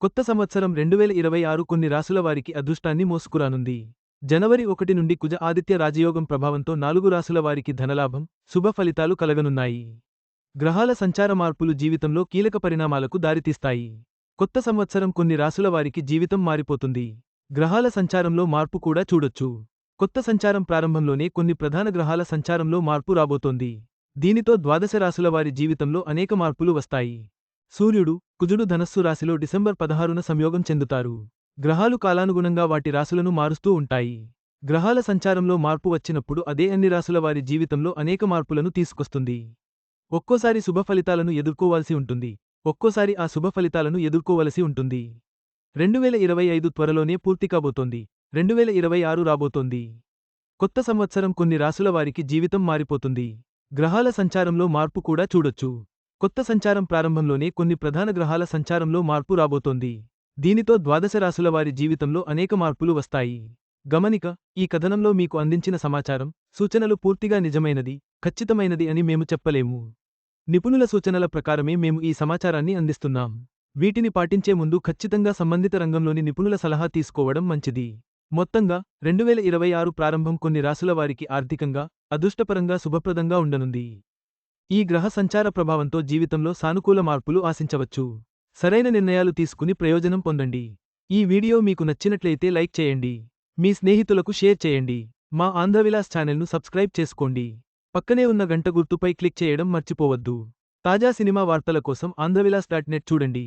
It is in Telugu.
కొత్త సంవత్సరం రెండువేల ఇరవై ఆరు కొన్ని రాసుల వారికి అదృష్టాన్ని మోసుకురానుంది. జనవరి ఒకటి నుండి కుజ ఆదిత్య రాజయోగం ప్రభావంతో నాలుగు రాసుల వారికి ధనలాభం శుభ ఫలితాలు కలగనున్నాయి. గ్రహాల సంచార మార్పులు జీవితంలో కీలక పరిణామాలకు దారితీస్తాయి. కొత్త సంవత్సరం కొన్ని రాసుల వారికి జీవితం మారిపోతుంది. గ్రహాల సంచారంలో మార్పు కూడా చూడొచ్చు. కొత్త సంచారం ప్రారంభంలోనే కొన్ని ప్రధాన గ్రహాల సంచారంలో మార్పు రాబోతోంది. దీనితో ద్వాదశ రాసుల వారి జీవితంలో అనేక మార్పులు వస్తాయి. సూర్యుడు కుజుడు ధనస్సు రాశిలో డిసెంబర్ పదహారున సంయోగం చెందుతారు. గ్రహాలు కాలానుగుణంగా వాటి రాశులను మారుస్తూ ఉంటాయి. గ్రహాల సంచారంలో మార్పు వచ్చినప్పుడు అదే అన్ని రాశుల వారి జీవితంలో అనేక మార్పులను తీసుకొస్తుంది. ఒక్కోసారి శుభ ఫలితాలను ఎదుర్కోవాల్సి ఉంటుంది. ఒక్కోసారి ఆ శుభ ఫలితాలను ఎదుర్కోవలసి ఉంటుంది. రెండువేల ఇరవై ఐదు త్వరలోనే పూర్తి కాబోతోంది. రెండువేల ఇరవై ఆరు రాబోతోంది. కొత్త సంవత్సరం కొన్ని రాశుల వారికి జీవితం మారిపోతుంది. గ్రహాల సంచారంలో మార్పు కూడా చూడొచ్చు. కొత్త సంచారం ప్రారంభంలోనే కొన్ని ప్రధాన గ్రహాల సంచారంలో మార్పు రాబోతోంది. దీనితో ద్వాదశ రాసుల వారి జీవితంలో అనేక మార్పులు వస్తాయి. గమనిక ఈ కథనంలో మీకు అందించిన సమాచారం సూచనలు పూర్తిగా నిజమైనది ఖచ్చితమైనది అని మేము చెప్పలేము. నిపుణుల సూచనల ప్రకారమే మేము ఈ సమాచారాన్ని అందిస్తున్నాం. వీటిని పాటించే ముందు ఖచ్చితంగా సంబంధిత రంగంలోని నిపుణుల సలహా తీసుకోవడం మంచిది. మొత్తంగా రెండువేల ఇరవై ఆరు ప్రారంభం కొన్ని రాసుల వారికి ఆర్థికంగా అదృష్టపరంగా శుభప్రదంగా ఉండనుంది. ఈ గ్రహ సంచార ప్రభావంతో జీవితంలో సానుకూల మార్పులు ఆశించవచ్చు. సరైన నిర్ణయాలు తీసుకుని ప్రయోజనం పొందండి. ఈ వీడియో మీకు నచ్చినట్లయితే లైక్ చేయండి. మీ స్నేహితులకు షేర్ చేయండి. మా ఆంధ్రవిలాస్ ఛానల్ను సబ్స్క్రైబ్ చేసుకోండి. పక్కనే ఉన్న గంట గుర్తుపై క్లిక్ చేయడం మర్చిపోవద్దు. తాజా సినిమా వార్తల కోసం ఆంధ్రవిలాస్ డాట్ నెట్ చూడండి.